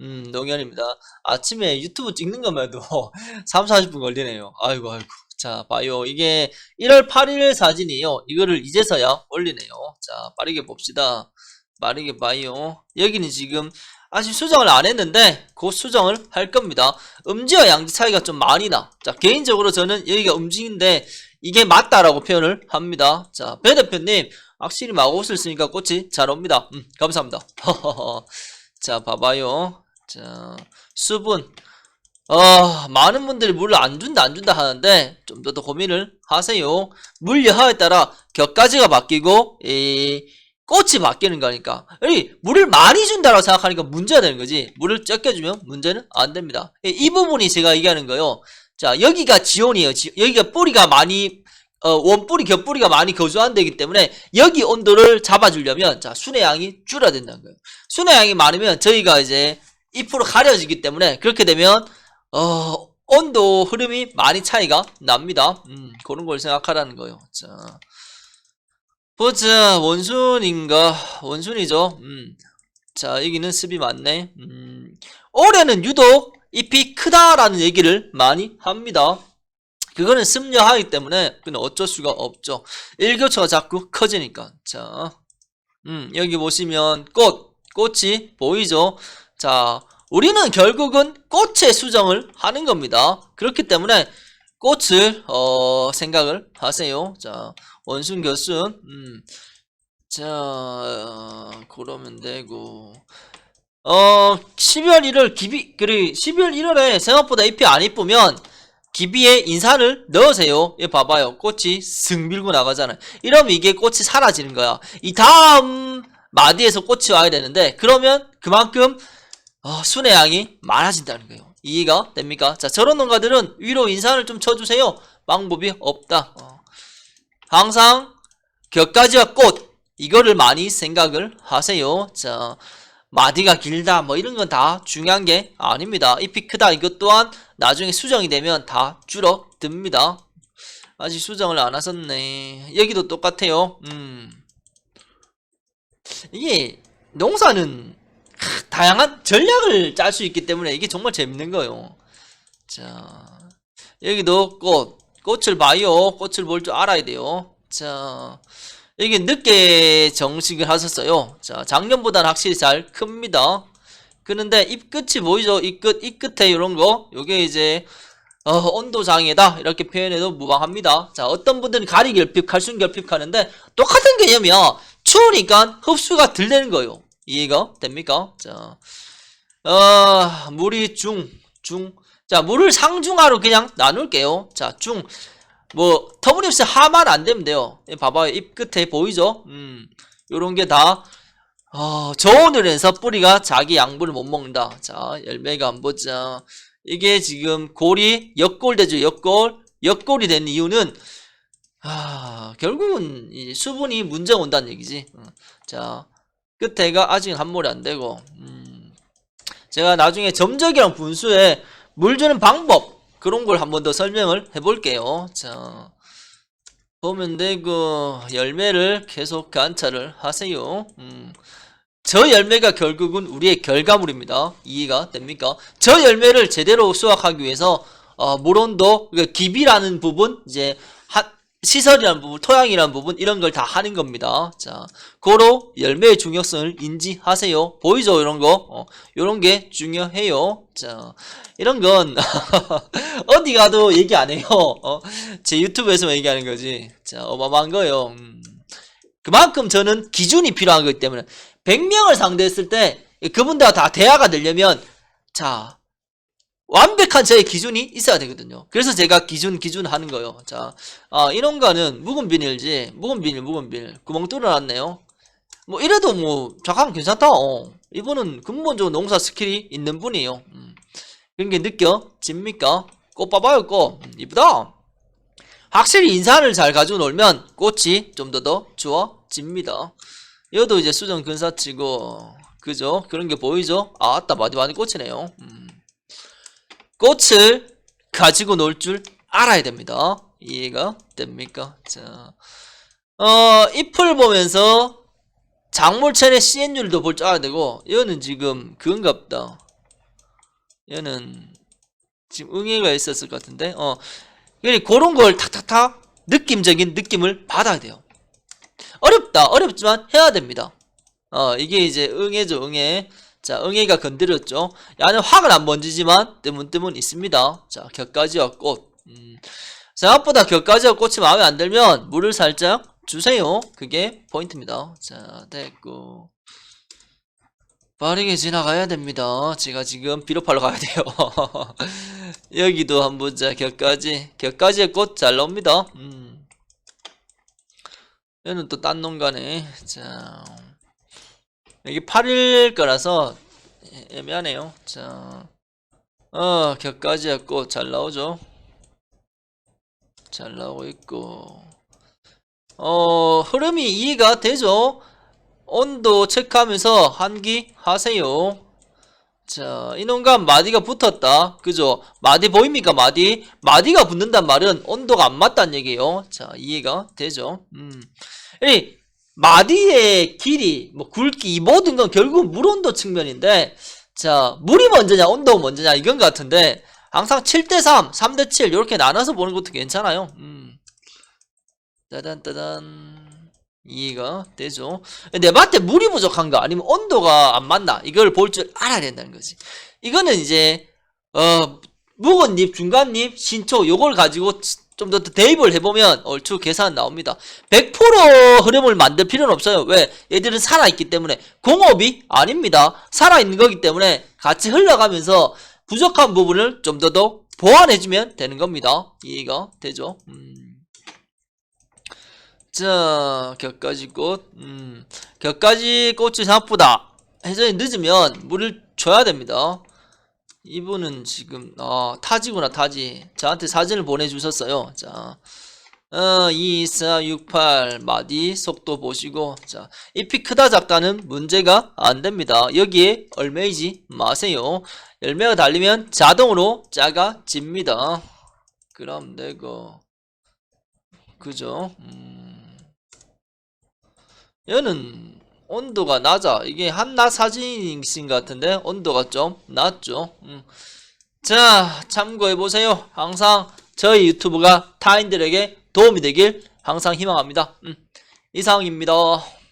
음, 농현입니다. 아침에 유튜브 찍는 것만 해도 3, 40분 걸리네요. 아이고, 아이고. 자, 봐요. 이게 1월 8일 사진이요. 이거를 이제서야 올리네요. 자, 빠르게 봅시다. 빠르게 봐요. 여기는 지금 아직 수정을 안 했는데 곧 수정을 할 겁니다. 음지와 양지 차이가 좀 많이 나. 자, 개인적으로 저는 여기가 음지인데 이게 맞다라고 표현을 합니다. 자, 배 대표님, 확실히 마고옷을 쓰니까 꽃이 잘 옵니다. 음, 감사합니다. 자, 봐봐요. 자, 수분. 어, 많은 분들이 물을 안 준다, 안 준다 하는데, 좀 더 더 고민을 하세요. 물 여하에 따라 격가지가 바뀌고, 이, 꽃이 바뀌는 거니까. 이, 물을 많이 준다고 생각하니까 문제가 되는 거지. 물을 적게 주면 문제는 안 됩니다. 이, 이 부분이 제가 얘기하는 거요. 자, 여기가 지온이에요. 지- 여기가 뿌리가 많이, 어, 원뿌리, 겹뿌리가 많이 거주한 데기 때문에, 여기 온도를 잡아주려면, 자, 순의 양이 줄어야 된다는 거예요. 순의 양이 많으면 저희가 이제 잎으로 가려지기 때문에 그렇게 되면 어 온도 흐름이 많이 차이가 납니다. 음 그런 걸 생각하라는 거예요. 자 보자 원순인가 원순이죠. 음 자 여기는 습이 많네. 음 올해는 유독 잎이 크다라는 얘기를 많이 합니다. 그거는 습려하기 때문에 그는 어쩔 수가 없죠. 일교차가 자꾸 커지니까. 자, 음, 여기 보시면 꽃, 꽃이 보이죠? 자, 우리는 결국은 꽃의 수정을 하는 겁니다. 그렇기 때문에 꽃을, 어, 생각을 하세요. 자, 원순 교순, 음, 자, 어, 그러면 되고, 어, 12월 1월 기비, 그리, 12월 1월에 생각보다 잎이 안 이쁘면, 기비에 인산을 넣으세요. 얘 봐봐요. 꽃이 슥 밀고 나가잖아요. 이러면 이게 꽃이 사라지는 거야. 이 다음 마디에서 꽃이 와야 되는데 그러면 그만큼 어, 순의 양이 많아진다는 거예요. 이해가 됩니까? 자 저런 농가들은 위로 인산을 좀 쳐주세요. 방법이 없다. 어. 항상 격가지와 꽃 이거를 많이 생각을 하세요. 자 마디가 길다 뭐 이런 건 다 중요한 게 아닙니다. 잎이 크다 이것 또한 나중에 수정이 되면 다 줄어듭니다. 아직 수정을 안 하셨네. 여기도 똑같아요. 음. 이게 농사는 하, 다양한 전략을 짤 수 있기 때문에 이게 정말 재밌는 거예요. 자, 여기도 꽃, 꽃을 봐요. 꽃을 볼 줄 알아야 돼요. 자, 여기 늦게 정식을 하셨어요. 자, 작년보다는 확실히 잘 큽니다. 그런데 잎 끝이 보이죠? 잎 끝, 잎 끝에 이런 거. 요게 이제 어, 온도 장애다 이렇게 표현해도 무방합니다. 자, 어떤 분들은 가리 결핍, 칼슘 결핍 하는데 똑같은 개념이야. 추우니까 흡수가 덜 되는 거예요. 이해가 됩니까? 자, 어, 물이 중, 중. 자, 물을 상중하로 그냥 나눌게요. 자, 중. 뭐, 터무니없이 하만 안 되면 돼요. 예, 봐봐요. 잎 끝에 보이죠? 음, 요런 게 다, 어, 저온을 해서 뿌리가 자기 양분을 못 먹는다. 자, 열매가 안 보자. 이게 지금 골이 역골 되죠. 역골. 역골이 된 이유는 아, 결국은 이 수분이 문제가 온다는 얘기지. 어. 자, 끝에가 아직 함몰이 안 되고. 음, 제가 나중에 점적이랑 분수에 물 주는 방법 그런 걸 한 번 더 설명을 해볼게요. 자, 보면 되고 열매를 계속 관찰을 하세요. 음. 저 열매가 결국은 우리의 결과물입니다. 이해가 됩니까? 저 열매를 제대로 수확하기 위해서 어, 물온도 그러니까 기비라는 부분 이제 하, 시설이라는 부분, 토양이라는 부분 이런 걸 다 하는 겁니다. 자, 고로 열매의 중요성을 인지하세요. 보이죠? 이런 거, 어, 이런 게 중요해요. 자, 이런 건 어디 가도 얘기 안 해요. 어, 제 유튜브에서만 얘기하는 거지. 자, 어마어마한 거예요. 음. 그만큼 저는 기준이 필요한 거기 때문에 100명을 상대했을 때 그분들과 다 대화가 되려면 자 완벽한 저의 기준이 있어야 되거든요. 그래서 제가 기준 기준 하는 거예요. 자 아, 거는 묵은 비닐지 묵은 비닐 묵은 비닐 구멍 뚫어놨네요. 뭐 이래도 뭐 잠깐 괜찮다. 어. 이분은 근본적으로 농사 스킬이 있는 분이에요. 음. 그런 게 느껴집니까? 꽃 봐봐요 꽃 음, 이쁘다. 확실히 인산을 잘 가지고 놀면 꽃이 좀 더더 좋아집니다. 이것도 이제 수정 근사치고 그죠? 그런 게 보이죠? 아따 많이 많이 꽂히네요. 음. 꽃을 가지고 놀 줄 알아야 됩니다. 이해가 됩니까? 자, 어 잎을 보면서 작물체의 CN율도 볼 줄 알아야 되고 이거는 지금 그건갑다. 얘는 지금 응애가 있었을 것 같은데 어 그러니까 그런 걸 탁탁탁 느낌적인 느낌을 받아야 돼요 어렵다 어렵지만 해야 됩니다 어 이게 이제 응애죠 응애 자 응애가 건드렸죠 야는 화가 안 번지지만 뜨문뜨문 있습니다 자 격가지와 꽃 음, 생각보다 격가지와 꽃이 마음에 안 들면 물을 살짝 주세요 그게 포인트입니다 자 됐고 빠르게 지나가야 됩니다. 제가 지금 비료팔러 가야 돼요. 여기도 한번 자 격가지 격가지의 꽃 잘 나옵니다. 음. 얘는 또 딴 농가네. 자 여기 8일 거라서 애- 애매하네요. 자, 어꽃잘 나오죠. 잘 나오고 있고 어 흐름이 이해가 되죠. 온도 체크하면서 한기 하세요. 자, 이놈과 마디가 붙었다. 그죠? 마디 보입니까? 마디. 마디가 붙는단 말은 온도가 안 맞다는 얘기예요. 자, 이해가 되죠? 음. 이 마디의 길이, 뭐 굵기, 이 모든 건 결국은 물 온도 측면인데, 자, 물이 먼저냐, 온도가 먼저냐, 이건 같은데, 항상 7대3, 3대7, 이렇게 나눠서 보는 것도 괜찮아요. 음. 따단, 따단. 이해가 되죠? 내 밭에 물이 부족한가 아니면 온도가 안 맞나 이걸 볼 줄 알아야 된다는 거지. 이거는 이제 어 묵은 잎, 중간 잎, 신초 요걸 가지고 좀 더 대입을 해보면 얼추 계산 나옵니다. 100% 흐름을 만들 필요는 없어요. 왜? 얘들은 살아있기 때문에 공업이 아닙니다. 살아있는 거기 때문에 같이 흘러가면서 부족한 부분을 좀 더 더 보완해주면 되는 겁니다. 이해가 되죠? 음. 자, 격가지 꽃. 음, 격가지 꽃이 생각보다 해전이 늦으면 물을 줘야 됩니다. 이분은 지금, 아, 타지구나, 타지. 저한테 사진을 보내주셨어요. 자, 어, 2, 4, 6, 8, 마디, 속도 보시고, 자, 잎이 크다 작다는 문제가 안 됩니다. 여기에 얼매이지 마세요. 열매가 달리면 자동으로 작아집니다. 그럼 내가, 그죠? 음. 얘는 온도가 낮아. 이게 한낮 사진이신 것 같은데 온도가 좀 낮죠. 음. 자, 참고해 보세요. 항상 저희 유튜브가 타인들에게 도움이 되길 항상 희망합니다. 음. 이상입니다.